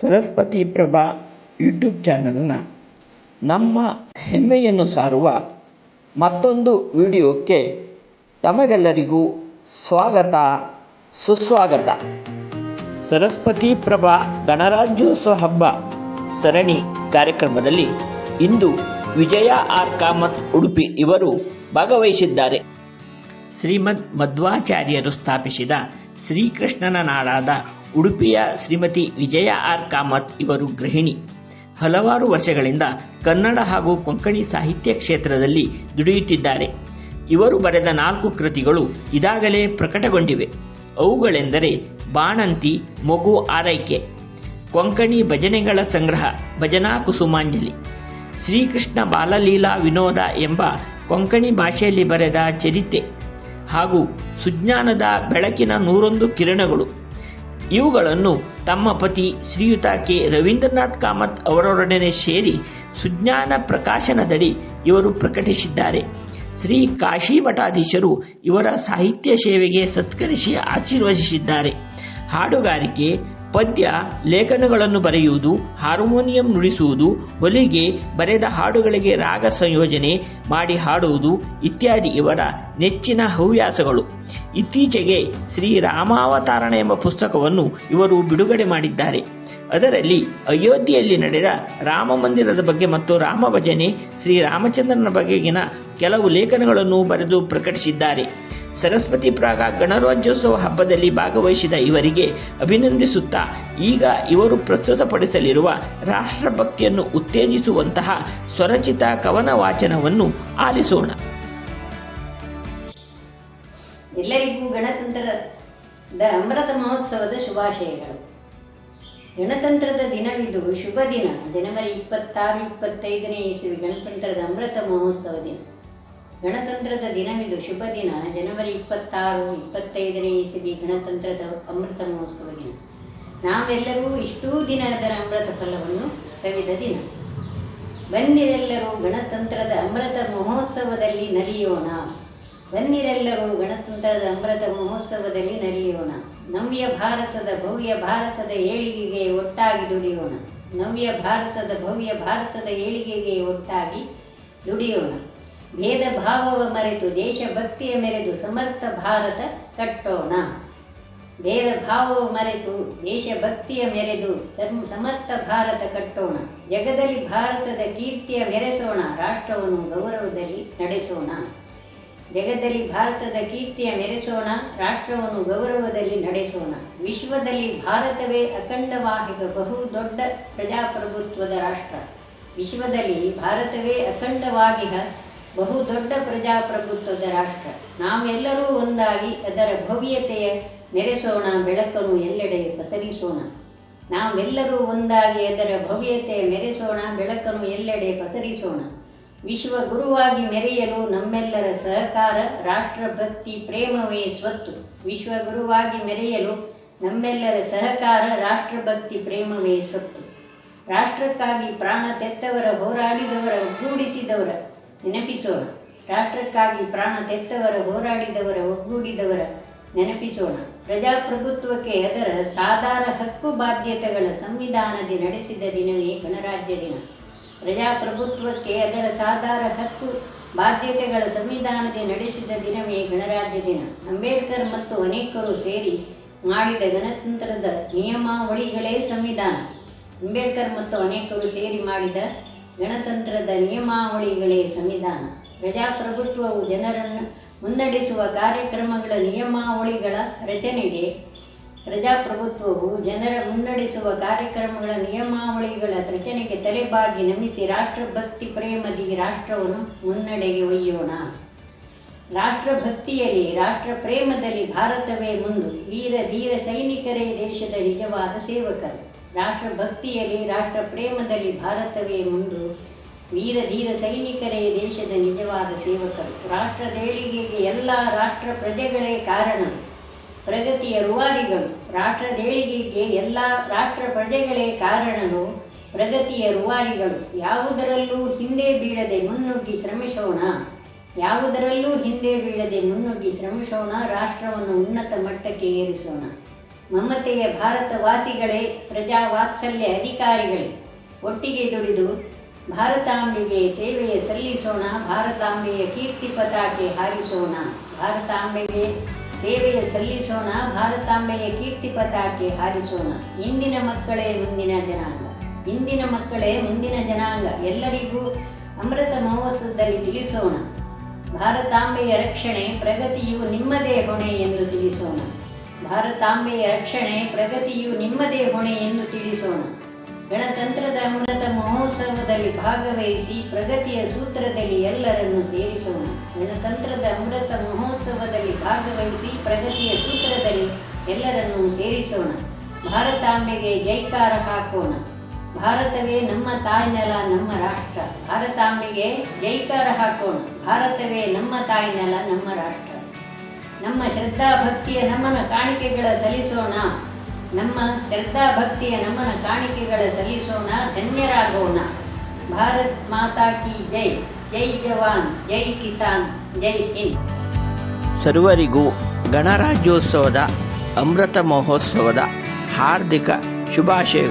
Saraswati Prabha YouTube ಚಾನಲ್ನ ನಮ್ಮ ಹೆಮ್ಮೆಯನ್ನು ಸಾರುವ ಮತ್ತೊಂದು ವಿಡಿಯೋಕ್ಕೆ ತಮಗೆಲ್ಲರಿಗೂ ಸ್ವಾಗತ, ಸುಸ್ವಾಗತ. ಸರಸ್ವತಿ ಪ್ರಭಾ ಗಣರಾಜ್ಯೋತ್ಸವ ಹಬ್ಬ ಸರಣಿ ಕಾರ್ಯಕ್ರಮದಲ್ಲಿ ಇಂದು ವಿಜಯ ಆರ್ ಕಾಮತ್ ಉಡುಪಿ ಇವರು ಭಾಗವಹಿಸಿದ್ದಾರೆ. ಶ್ರೀಮದ್ ಮಧ್ವಾಚಾರ್ಯರು ಸ್ಥಾಪಿಸಿದ ಶ್ರೀಕೃಷ್ಣನ ನಾಡಾದ ಉಡುಪಿಯ ಶ್ರೀಮತಿ ವಿಜಯ ಆರ್ ಕಾಮತ್ ಇವರು ಗೃಹಿಣಿ. ಹಲವಾರು ವರ್ಷಗಳಿಂದ ಕನ್ನಡ ಹಾಗೂ ಕೊಂಕಣಿ ಸಾಹಿತ್ಯ ಕ್ಷೇತ್ರದಲ್ಲಿ ದುಡಿಯುತ್ತಿದ್ದಾರೆ. ಇವರು ಬರೆದ ನಾಲ್ಕು ಕೃತಿಗಳು ಇದಾಗಲೇ ಪ್ರಕಟಗೊಂಡಿವೆ. ಅವುಗಳೆಂದರೆ ಬಾಣಂತಿ, ಮಗು ಆರೈಕೆ, ಕೊಂಕಣಿ ಭಜನೆಗಳ ಸಂಗ್ರಹ, ಭಜನಾ ಕುಸುಮಾಂಜಲಿ, ಶ್ರೀಕೃಷ್ಣ ಬಾಲಲೀಲಾ ವಿನೋದ ಎಂಬ ಕೊಂಕಣಿ ಭಾಷೆಯಲ್ಲಿ ಬರೆದ ಚರಿತೆ ಹಾಗೂ ಸುಜ್ಞಾನದ ಬೆಳಕಿನ ನೂರೊಂದು ಕಿರಣಗಳು. ಇವುಗಳನ್ನು ತಮ್ಮ ಪತಿ ಶ್ರೀಯುತ ಕೆ. ರವೀಂದ್ರನಾಥ್ ಕಾಮತ್ ಅವರೊಡನೆ ಸೇರಿ ಸುಜ್ಞಾನ ಪ್ರಕಾಶನದಡಿ ಇವರು ಪ್ರಕಟಿಸಿದ್ದಾರೆ. ಶ್ರೀ ಕಾಶಿ ಮಠಾಧೀಶರು ಇವರ ಸಾಹಿತ್ಯ ಸೇವೆಗೆ ಸತ್ಕರಿಸಿ ಆಶೀರ್ವದಿಸಿದ್ದಾರೆ. ಹಾಡುಗಾರಿಕೆ ಪದ್ಯ, ಲೇಖನಗಳನ್ನು ಬರೆಯುವುದು, ಹಾರ್ಮೋನಿಯಂ ನುಡಿಸುವುದು, ಹೊಲಿಗೆ, ಬರೆದ ಹಾಡುಗಳಿಗೆ ರಾಗ ಸಂಯೋಜನೆ ಮಾಡಿ ಹಾಡುವುದು ಇತ್ಯಾದಿ ಇವರ ನೆಚ್ಚಿನ ಹವ್ಯಾಸಗಳು. ಇತ್ತೀಚೆಗೆ ಶ್ರೀ ರಾಮಾವತಾರಣ ಎಂಬ ಪುಸ್ತಕವನ್ನು ಇವರು ಬಿಡುಗಡೆ ಮಾಡಿದ್ದಾರೆ. ಅದರಲ್ಲಿ ಅಯೋಧ್ಯೆಯಲ್ಲಿ ನಡೆದ ರಾಮ ಮಂದಿರದ ಬಗ್ಗೆ ಮತ್ತು ರಾಮ ಭಜನೆ ಶ್ರೀ ರಾಮಚಂದ್ರನ ಬಗೆಗಿನ ಕೆಲವು ಲೇಖನಗಳನ್ನು ಬರೆದು ಪ್ರಕಟಿಸಿದ್ದಾರೆ. ಸರಸ್ವತಿ ಪ್ರಾಗ ಗಣರಾಜ್ಯೋತ್ಸವ ಹಬ್ಬದಲ್ಲಿ ಭಾಗವಹಿಸಿದ ಇವರಿಗೆ ಅಭಿನಂದಿಸುತ್ತಾ, ಈಗ ಇವರು ಪ್ರಸ್ತುತಪಡಿಸಲಿರುವ ರಾಷ್ಟ್ರಭಕ್ತಿಯನ್ನು ಉತ್ತೇಜಿಸುವಂತಹ ಸ್ವರಚಿತ ಕವನ ವಾಚನವನ್ನು ಆಲಿಸೋಣ. ಎಲ್ಲರಿಗೂ ಗಣತಂತ್ರದ ಅಮೃತ ಮಹೋತ್ಸವದ ಶುಭಾಶಯಗಳು. ಗಣತಂತ್ರದ ದಿನವಿದು ಶುಭ ದಿನ ಜನವರಿ ಇಪ್ಪತ್ತಾರು, ಇಪ್ಪತ್ತೈದನೇ ಇಸವಿ ಗಣತಂತ್ರದ ಅಮೃತ ಮಹೋತ್ಸವ ದಿನ. ಗಣತಂತ್ರದ ದಿನವಿದು. ಶುಭ ದಿನ. ಜನವರಿ ಇಪ್ಪತ್ತಾರು, ಇಪ್ಪತ್ತೈದನೇ ಇಸವಿ ಗಣತಂತ್ರದ ಅಮೃತ ಮಹೋತ್ಸವ ದಿನ. ನಾವೆಲ್ಲರೂ ಇಷ್ಟೂ ದಿನ ಅದರ ಅಮೃತ ಫಲವನ್ನು ಸವಿದ ದಿನ. ಬನ್ನಿರೆಲ್ಲರೂ ಗಣತಂತ್ರದ ಅಮೃತ ಮಹೋತ್ಸವದಲ್ಲಿ ನಲಿಯೋಣ. ಬನ್ನಿರೆಲ್ಲರೂ ಗಣತಂತ್ರದ ಅಮೃತ ಮಹೋತ್ಸವದಲ್ಲಿ ನಲಿಯೋಣ. ನವ್ಯ ಭಾರತದ ಭವ್ಯ ಭಾರತದ ಏಳಿಗೆಗೆ ಒಟ್ಟಾಗಿ ದುಡಿಯೋಣ. ನವ್ಯ ಭಾರತದ ಭವ್ಯ ಭಾರತದ ಏಳಿಗೆಗೆ ಒಟ್ಟಾಗಿ ದುಡಿಯೋಣ. ಭೇದ ಭಾವವ ಮರೆತು, ದೇಶಭಕ್ತಿಯ ಮೆರೆದು ಸಮರ್ಥ ಭಾರತ ಕಟ್ಟೋಣ. ಭೇದ ಭಾವವ ಮರೆತು, ದೇಶಭಕ್ತಿಯ ಮೆರೆದು ಸಮರ್ಥ ಭಾರತ ಕಟ್ಟೋಣ. ಜಗದಲ್ಲಿ ಭಾರತದ ಕೀರ್ತಿಯ ಮೆರೆಸೋಣ, ರಾಷ್ಟ್ರವನ್ನು ಗೌರವದಲ್ಲಿ ನಡೆಸೋಣ. ಜಗದಲ್ಲಿ ಭಾರತದ ಕೀರ್ತಿಯ ಮೆರೆಸೋಣ, ರಾಷ್ಟ್ರವನ್ನು ಗೌರವದಲ್ಲಿ ನಡೆಸೋಣ. ವಿಶ್ವದಲ್ಲಿ ಭಾರತವೇ ಅಖಂಡವಾಹಿಕ, ಬಹು ದೊಡ್ಡ ಪ್ರಜಾಪ್ರಭುತ್ವದ ರಾಷ್ಟ್ರ. ವಿಶ್ವದಲ್ಲಿ ಭಾರತವೇ ಅಖಂಡವಾಗಿಹ ಬಹು ದೊಡ್ಡ ಪ್ರಜಾಪ್ರಭುತ್ವದ ರಾಷ್ಟ್ರ. ನಾವೆಲ್ಲರೂ ಒಂದಾಗಿ ಅದರ ಭವ್ಯತೆಯ ನೆರೆಸೋಣ, ಬೆಳಕನ್ನು ಎಲ್ಲೆಡೆ ಪಸರಿಸೋಣ. ನಾವೆಲ್ಲರೂ ಒಂದಾಗಿ ಅದರ ಭವ್ಯತೆಯ ಮೆರೆಸೋಣ ಬೆಳಕನ್ನು ಎಲ್ಲೆಡೆ ಪಸರಿಸೋಣ. ವಿಶ್ವ ಗುರುವಾಗಿ ಮೆರೆಯಲು ನಮ್ಮೆಲ್ಲರ ಸಹಕಾರ, ರಾಷ್ಟ್ರಭಕ್ತಿ, ಪ್ರೇಮವೇ ಸ್ವತ್ತು. ವಿಶ್ವ ಗುರುವಾಗಿ ಮೆರೆಯಲು ನಮ್ಮೆಲ್ಲರ ಸಹಕಾರ, ರಾಷ್ಟ್ರಭಕ್ತಿ, ಪ್ರೇಮವೇ ಸ್ವತ್ತು. ರಾಷ್ಟ್ರಕ್ಕಾಗಿ ಪ್ರಾಣ ತೆತ್ತವರ, ಹೋರಾಡಿದವರ ಒಗ್ಗೂಡಿಸಿದವರ ನೆನಪಿಸೋಣ. ರಾಷ್ಟ್ರಕ್ಕಾಗಿ ಪ್ರಾಣ ತೆತ್ತವರ, ಹೋರಾಡಿದವರ, ಒಗ್ಗೂಡಿದವರ ನೆನಪಿಸೋಣ. ಪ್ರಜಾಪ್ರಭುತ್ವಕ್ಕೆ ಅದರ ಸಾಧಾರ ಹಕ್ಕು ಬಾಧ್ಯತೆಗಳ ಸಂವಿಧಾನದಿ ನಡೆಸಿದ ದಿನವೇ ಗಣರಾಜ್ಯ ದಿನ. ಪ್ರಜಾಪ್ರಭುತ್ವಕ್ಕೆ ಅದರ ಸಾಧಾರ ಹಕ್ಕು ಬಾಧ್ಯತೆಗಳ ಸಂವಿಧಾನದಿ ನಡೆಸಿದ ದಿನವೇ ಗಣರಾಜ್ಯ ದಿನ. ಅಂಬೇಡ್ಕರ್ ಮತ್ತು ಅನೇಕರು ಸೇರಿ ಮಾಡಿದ ಗಣತಂತ್ರದ ನಿಯಮಾವಳಿಗಳೇ ಸಂವಿಧಾನ. ಅಂಬೇಡ್ಕರ್ ಮತ್ತು ಅನೇಕರು ಸೇರಿ ಮಾಡಿದ ಗಣತಂತ್ರದ ನಿಯಮಾವಳಿಗಳೇ ಸಂವಿಧಾನ. ಪ್ರಜಾಪ್ರಭುತ್ವವು ಜನರನ್ನು ಮುನ್ನಡೆಸುವ ಕಾರ್ಯಕ್ರಮಗಳ ನಿಯಮಾವಳಿಗಳ ರಚನೆಗೆ ಪ್ರಜಾಪ್ರಭುತ್ವವು ಜನರ ಮುನ್ನಡೆಸುವ ಕಾರ್ಯಕ್ರಮಗಳ ನಿಯಮಾವಳಿಗಳ ರಚನೆಗೆ ತಲೆಬಾಗಿ ನಮಿಸಿ ರಾಷ್ಟ್ರಭಕ್ತಿ ಪ್ರೇಮದಿ ರಾಷ್ಟ್ರವನ್ನು ಮುನ್ನಡೆಗೆ ಒಯ್ಯೋಣ. ರಾಷ್ಟ್ರಭಕ್ತಿಯಲ್ಲಿ ರಾಷ್ಟ್ರ ಪ್ರೇಮದಲ್ಲಿ ಭಾರತವೇ ಮುಂದು. ವೀರ ಧೀರ ಸೈನಿಕರೇ ದೇಶದ ನಿಜವಾದ ಸೇವಕರು. ರಾಷ್ಟ್ರಭಕ್ತಿಯಲ್ಲಿ ರಾಷ್ಟ್ರ ಪ್ರೇಮದಲ್ಲಿ ಭಾರತವೇ ಮುಂದು. ವೀರ ಧೀರ ಸೈನಿಕರೇ ದೇಶದ ನಿಜವಾದ ಸೇವಕರು. ರಾಷ್ಟ್ರದೇಳಿಗೆಗೆ ಎಲ್ಲ ರಾಷ್ಟ್ರ ಪ್ರಜೆಗಳೇ ಕಾರಣ. ಪ್ರಗತಿಯ ರುವಾರಿಗಳು. ರಾಷ್ಟ್ರದೇಳಿಗೆಗೆ ಎಲ್ಲ ರಾಷ್ಟ್ರ ಪ್ರಜೆಗಳೇ ಕಾರಣರು. ಪ್ರಗತಿಯ ರುವಾರಿಗಳು. ಯಾವುದರಲ್ಲೂ ಹಿಂದೆ ಬೀಳದೆ ಮುನ್ನುಗ್ಗಿ ಶ್ರಮಿಸೋಣ. ಯಾವುದರಲ್ಲೂ ಹಿಂದೆ ಬೀಳದೆ ಮುನ್ನುಗ್ಗಿ ಶ್ರಮಿಸೋಣ. ರಾಷ್ಟ್ರವನ್ನು ಉನ್ನತ ಮಟ್ಟಕ್ಕೆ ಏರಿಸೋಣ. ಮಮತೆಯ ಭಾರತವಾಸಿಗಳೇ, ಪ್ರಜಾವಾತ್ಸಲ್ಯ ಅಧಿಕಾರಿಗಳೇ. ಒಟ್ಟಿಗೆ ದುಡಿದು ಭಾರತಾಂಬೆಗೆ ಸೇವೆಯ ಸಲ್ಲಿಸೋಣ, ಭಾರತಾಂಬೆಯ ಕೀರ್ತಿ ಪತಾಕೆ ಹಾರಿಸೋಣ, ಭಾರತಾಂಬೆಗೆ ಸೇವೆಯ ಸಲ್ಲಿಸೋಣ, ಭಾರತಾಂಬೆಯ ಕೀರ್ತಿ ಪತಾಕೆ ಹಾರಿಸೋಣ. ಇಂದಿನ ಮಕ್ಕಳೇ ಮುಂದಿನ ಜನಾಂಗ. ಇಂದಿನ ಮಕ್ಕಳೇ ಮುಂದಿನ ಜನಾಂಗ. ಎಲ್ಲರಿಗೂ ಅಮೃತ ಮಹೋತ್ಸವದಲ್ಲಿ ತಿಳಿಸೋಣ. ಭಾರತಾಂಬೆಯ ರಕ್ಷಣೆ, ಪ್ರಗತಿಯು ನಿಮ್ಮದೇ ಹೊಣೆ ಎಂದು ತಿಳಿಸೋಣ. ಭಾರತಾಂಬೆಯ ರಕ್ಷಣೆ ಪ್ರಗತಿಯು ನಿಮ್ಮದೇ ಹೊಣೆ ಎಂದು ತಿಳಿಸೋಣ. ಗಣತಂತ್ರದ ಅಮೃತ ಮಹೋತ್ಸವದಲ್ಲಿ ಭಾಗವಹಿಸಿ ಪ್ರಗತಿಯ ಸೂತ್ರದಲ್ಲಿ ಎಲ್ಲರನ್ನು ಸೇರಿಸೋಣ. ಗಣತಂತ್ರದ ಅಮೃತ ಮಹೋತ್ಸವದಲ್ಲಿ ಭಾಗವಹಿಸಿ ಪ್ರಗತಿಯ ಸೂತ್ರದಲ್ಲಿ ಎಲ್ಲರನ್ನು ಸೇರಿಸೋಣ. ಭಾರತಾಂಬೆಗೆ ಜೈಕಾರ ಹಾಕೋಣ. ಭಾರತವೇ ನಮ್ಮ ತಾಯ್ನೆಲ, ನಮ್ಮ ರಾಷ್ಟ್ರ. ಭಾರತಾಂಬೆಗೆ ಜೈಕಾರ ಹಾಕೋಣ. ಭಾರತವೇ ನಮ್ಮ ತಾಯ್ನೆಲ, ನಮ್ಮ ರಾಷ್ಟ್ರ. ನಮ್ಮ ಶ್ರದ್ಧಾ ಭಕ್ತಿಯ ನಮನ ಕಾಣಿಕೆಗಳ ಸಲ್ಲಿಸೋಣ. ನಮ್ಮ ಶ್ರದ್ಧಾ ಭಕ್ತಿಯ ನಮನ ಕಾಣಿಕೆಗಳ ಸಲ್ಲಿಸೋಣ. ಧನ್ಯರಾಗೋಣ. ಭಾರತ್ ಮಾತಾ ಕಿ ಜೈ. ಜೈ ಜವಾನ್. ಜೈ ಕಿಸಾನ್. ಜೈ ಹಿಂದ್. ಸರ್ವರಿಗೂ ಗಣರಾಜ್ಯೋತ್ಸವದ ಅಮೃತ ಮಹೋತ್ಸವದ ಹಾರ್ದಿಕ ಶುಭಾಶಯಗಳು.